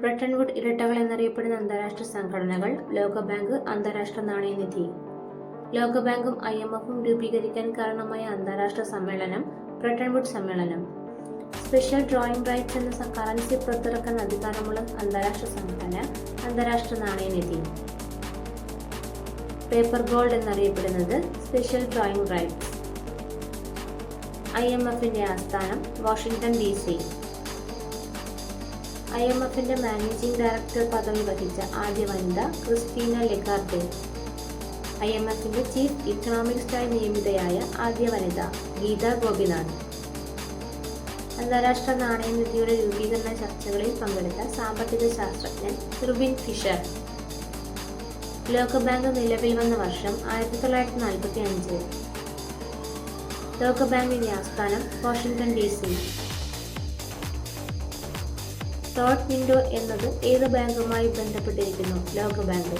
Bretton would ഇരട്ടകൾ എന്നറിയപ്പെടുന്ന അന്താരാഷ്ട്ര സംഘടനകൾ ലോകബാങ്ക് അന്താരാഷ്ട്ര നാണയനിധി. ലോകബാങ്കും ഐ എം എഫും രൂപീകരിക്കാൻ കാരണമായ അന്താരാഷ്ട്ര സമ്മേളനം ബ്രട്ടൺ വുഡ് സമ്മേളനം. സ്പെഷ്യൽ ഡ്രോയിങ് റൈറ്റ്സ് എന്ന കറൻസി പുറത്തിറക്കാൻ അധികാരമുള്ള അന്താരാഷ്ട്ര സംഘടന അന്താരാഷ്ട്ര നാണയനിധി. പേപ്പർ ഗോൾഡ് എന്നറിയപ്പെടുന്നത് special drawing rights. I M എഫിന്റെ ആസ്ഥാനം Washington D C. I M എഫിന്റെ മാനേജിംഗ് ഡയറക്ടർ പദവി വഹിച്ച ആദ്യ വനിത ക്രിസ്റ്റീന ലെഗാർഡെ. ഐ എം എഫിന്റെ ചീഫ് ഇക്കണോമിക്സായി നിയമിതയായ ആദ്യ വനിത ഗീത ഗോപിനാഥ്. അന്താരാഷ്ട്ര നാണയനിധിയുടെ രൂപീകരണ ചർച്ചകളിൽ പങ്കെടുത്ത സാമ്പത്തിക ശാസ്ത്രജ്ഞൻ റുബിൻ ഫിഷർ. ലോകബാങ്ക് നിലവിൽ വന്ന വർഷം ആയിരത്തി തൊള്ളായിരത്തി നാൽപ്പത്തി അഞ്ച് ലോകബാങ്കിന്റെ ആസ്ഥാനം വാഷിംഗ്ടൺ ഡി സി. തോട്ട് വിൻഡോ എന്നത് ഏത് ബാങ്കുമായി ബന്ധപ്പെട്ടിരിക്കുന്നു? ലോകബാങ്ക്